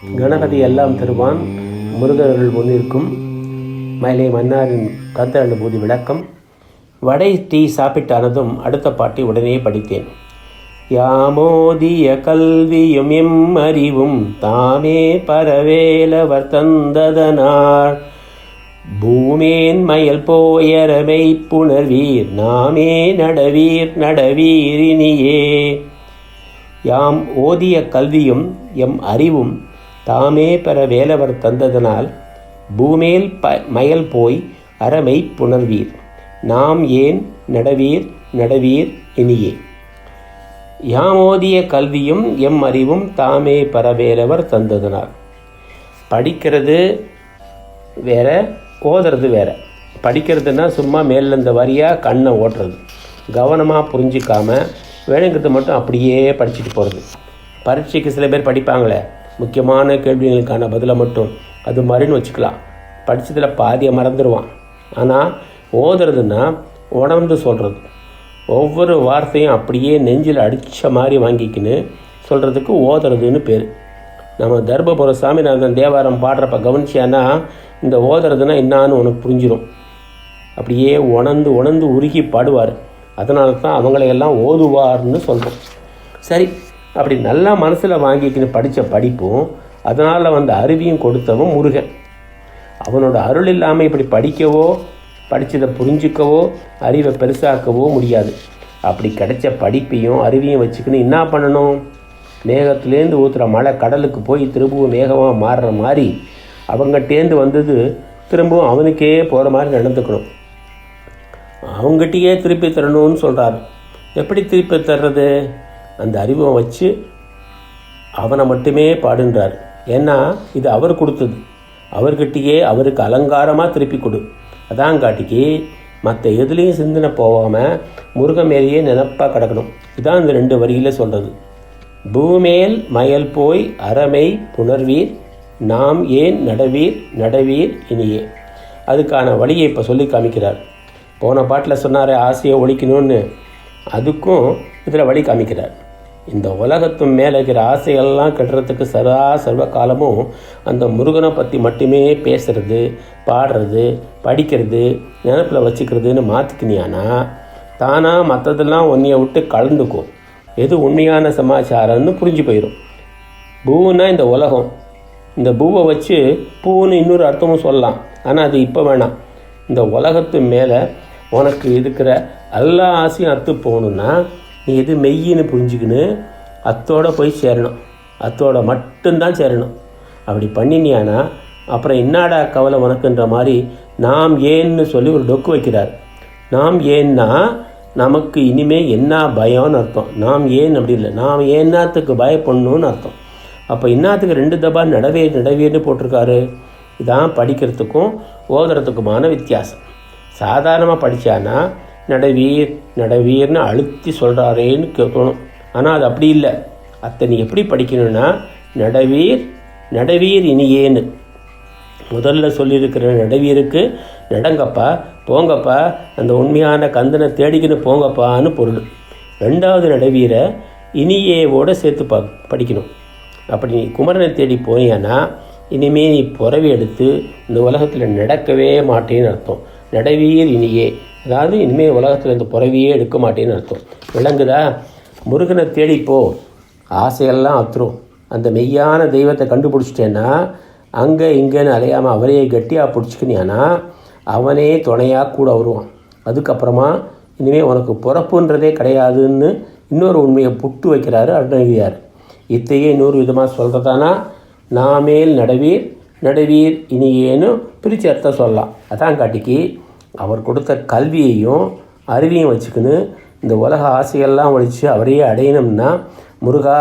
கணபதி எல்லாம் தருவான். முருகர்கள் முன்னிற்கும். மயிலை மன்னாரின் கந்த அனுபூதி விளக்கம். வடை டீ சாப்பிட்டானதும் அடுத்த பாட்டை உடனே படித்தேன். யாமோதிய கல்வியும் எம் அறிவும் தாமே பரவேலவர் தந்ததனார். பூமேன் மயல் போயரமை புணர்வீர் நாமே நடவீர் நடவீரினியே யாம் ஓதிய கல்வியும் எம் அறிவும் தாமே பெற வேலவர் தந்ததனால் பூமேல் ப மயல் போய் அறமை புணர்வீர். நாம் ஏன் நடவீர் நடவீர் இனியே யாமோதிய கல்வியும் எம் அறிவும் தாமே பரவேலவர் தந்ததனால். படிக்கிறது வேற ஓதுறது வேற. படிக்கிறதுனா சும்மா மேல இந்த வரியாக கண்ணை ஓட்டுறது. கவனமாக புரிஞ்சிக்காமல் வேணுங்கிறது மட்டும் அப்படியே படிச்சுட்டு போகிறது பரீட்சைக்கு சில பேர் படிப்பாங்களே முக்கியமான கேள்விகளுக்கான பதிலை மட்டும் அது மாதிரின்னு வச்சுக்கலாம். படித்ததில் பாதியை மறந்துடுவான். ஆனால் ஓதுறதுன்னா உணர்ந்து சொல்கிறது ஒவ்வொரு வார்த்தையும் அப்படியே நெஞ்சில் அடித்த மாதிரி வாங்கிக்கின்னு சொல்கிறதுக்கு ஓதுறதுன்னு பேர். நம்ம தர்மபுர சாமிநாதன் தேவாரம் பாடுறப்ப கவனிச்சியானா இந்த ஓதுறதுன்னா என்னான்னு உனக்கு புரிஞ்சிடும் அப்படியே உணர்ந்து உணர்ந்து உருகி பாடுவார். அதனால தான் அவங்களையெல்லாம் ஓதுவார்னு சொல்கிறோம் சரி அப்படி நல்லா மனசில் வாங்கிக்கின்னு படித்த படிப்பும் அதனால் வந்த அருவியும் கொடுத்தவன் முருகன். அவனோட அருள் இல்லாமல் இப்படி படிக்கவோ படித்ததை புரிஞ்சிக்கவோ அறிவை பெருசாக்கவோ முடியாது. அப்படி கிடைச்ச படிப்பையும் அறிவையும் வச்சுக்கின்னு என்ன பண்ணணும்? மேகத்துலேருந்து ஊற்றுற மழை கடலுக்கு போய் திரும்பவும் மேகமாக மாறுற மாதிரி அவங்ககிட்டேருந்து வந்தது திரும்பவும் அவனுக்கே போகிற மாதிரி நடந்துக்கணும். அவங்ககிட்டயே திருப்பி தரணும்னு சொல்கிறார் எப்படி திருப்பி தர்றது? அந்த அறிவை வச்சு அவனை மட்டுமே பாடுன்றார். ஏன்னா இது அவர் கொடுத்தது. அவர்கிட்டயே அவருக்கு அலங்காரமாக திருப்பி கொடு. அதான் காட்டிக்கு மற்ற எதுலேயும் சிந்தனை போகாமல் முருகன் மேலேயே நினப்பாக கிடக்கணும். இதான் இந்த ரெண்டு வரியில் சொல்கிறது பூமேல் மயல் போய் அறமை புணர்வீர் நாம் ஏன் நடவீர் நடவீர் இனியே. அதுக்கான வழியை இப்போ சொல்லி காமிக்கிறார். போன பாட்டில் சொன்னார் ஆசையை ஒழிக்கணும்னு. அதுக்கும் இதில் வழி காமிக்கிறார். இந்த உலகத்து மேலே இருக்கிற ஆசைகள்லாம் கெடுறதுக்கு சதா சர்வ காலமும் அந்த முருகனை பற்றி மட்டுமே பேசுறது பாடுறது படிக்கிறது நினப்பில் வச்சுக்கிறதுன்னு மாற்றிக்கினியானா தானாக மற்றதெல்லாம் ஒன்றைய விட்டு கலந்துக்கும். எது உண்மையான சமாச்சாரம்னு புரிஞ்சு போயிடும் பூவுன்னா இந்த உலகம். இந்த பூவை வச்சு பூன்னு இன்னொரு அர்த்தமும் சொல்லலாம். ஆனால் அது இப்போ வேணாம். இந்த உலகத்து மேலே உனக்கு இருக்கிற எல்லா ஆசையும் அத்து போகணுன்னா நீ எது மெய்யின்னு புரிஞ்சுக்கின்னு அத்தோட போய் சேரணும். அத்தோட மட்டும்தான் சேரணும். அப்படி பண்ணினியானா அப்புறம் என்னடா கவலை உனக்குன்ற மாதிரி நாம் ஏன்னு சொல்லி ஒரு டொக்கு வைக்கிறார். நாம் ஏன்னா நமக்கு இனிமேல் என்ன பயம்னு அர்த்தம். நாம் ஏன் அப்படி இல்லை. நாம் ஏன்னாத்துக்கு பயப்படணும்னு அர்த்தம். அப்போ இன்னாத்துக்கு ரெண்டு தபா நடவே நடவேன்னு போட்டிருக்காரு. இதான் படிக்கிறதுக்கும் ஓதுறதுக்குமான வித்தியாசம். சாதாரணமாக படித்தானா நடவீர் நடவீர்னு அழுத்தி சொல்கிறாரேன்னு கேட்கணும் ஆனால் அது அப்படி இல்லை. அத்தை நீ எப்படி படிக்கணும்னா நடவீர் நடவீர் இனியேன்னு. முதல்ல சொல்லியிருக்கிற நடவீருக்கு நடங்கப்பா போங்கப்பா அந்த உண்மையான கந்தனை தேடிக்கின்னு போங்கப்பான்னு பொருள். ரெண்டாவது நடவீரை இனியேவோடு சேர்த்து பா படிக்கணும். அப்படி நீ குமரனை தேடி போனியானா இனிமே நீ புறவி எடுத்து இந்த உலகத்தில் நடக்கவே மாட்டேன்னு அர்த்தம். நடவீர் இனியே. அதாவது இனிமேல் உலகத்தில் இந்த புறவியே எடுக்க மாட்டேன்னு அர்த்தம். விளங்குதா? முருகனை தேடிப்போ ஆசையெல்லாம் அத்துரும். அந்த மெய்யான தெய்வத்தை கண்டுபிடிச்சிட்டேன்னா அங்கே இங்கேன்னு அலையாமல் அவரையே கட்டியாக பிடிச்சிக்கினியானா அவனே துணையாக கூட வருவான். அதுக்கப்புறமா இனிமேல் உனக்கு பிறப்புன்றதே கிடையாதுன்னு இன்னொரு உண்மையை புட்டு வைக்கிறாரு அருணகிரியார். இத்தையே இன்னொரு விதமாக சொல்கிறதானா நாமேல் நடவீர் நடவீர் இனியேன்னு பிரித்து அர்த்தம் சொல்லலாம். அதான் காட்டிக்கு அவர் கொடுத்த கல்வியையும் அறிவியும் வச்சுக்கின்னு இந்த உலக ஆசையெல்லாம் ஒழித்து அவரையே அடையணும்னா முருகா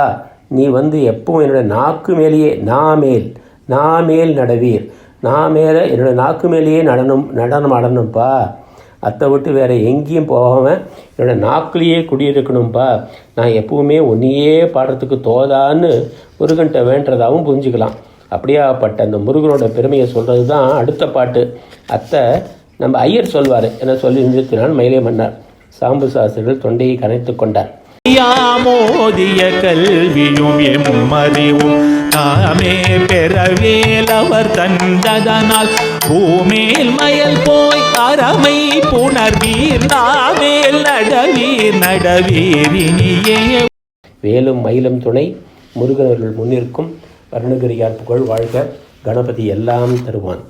நீ வந்து எப்பவும் என்னோடய நாக்கு மேலேயே நா மேல் நா மேல் நடவீர் நான் மேலே என்னோடய நாக்கு மேலேயே நடனம் நடனம் ஆடணும்ப்பா அத்தை விட்டு வேறு எங்கேயும் போகாமல் என்னோட நாக்குலேயே குடியிருக்கணும்ப்பா நான் எப்பவுமே ஒன்றையே பாடுறதுக்கு தோதான்னு முருகன்கிட்ட வேண்டதாகவும் புரிஞ்சுக்கலாம். அப்படியாப்பட்ட அந்த முருகனோட பெருமையை சொல்கிறது தான் அடுத்த பாட்டு. அத்தை நம்ம ஐயர் சொல்வார் என சொல்லி நிறுத்தினான் மயிலே மன்னார் சாம்பு சாஸ்திரிகள் தொண்டையை கனைத்து கொண்டார். யாமோதிய கல்வியும் எம்மறிவும் தாமே பெறவேல் அவர் தந்ததனால். பூமேல் மயல் போய் அறமை புணர்வீர் நாமேல் நடவீர் நடவீர் இனியே. வேலும் மயிலும் துணை முருகனவர்கள் முன்னிற்கும் அருணகிரியார் புகழ் வாழ்க கணபதி எல்லாம் தருவான்.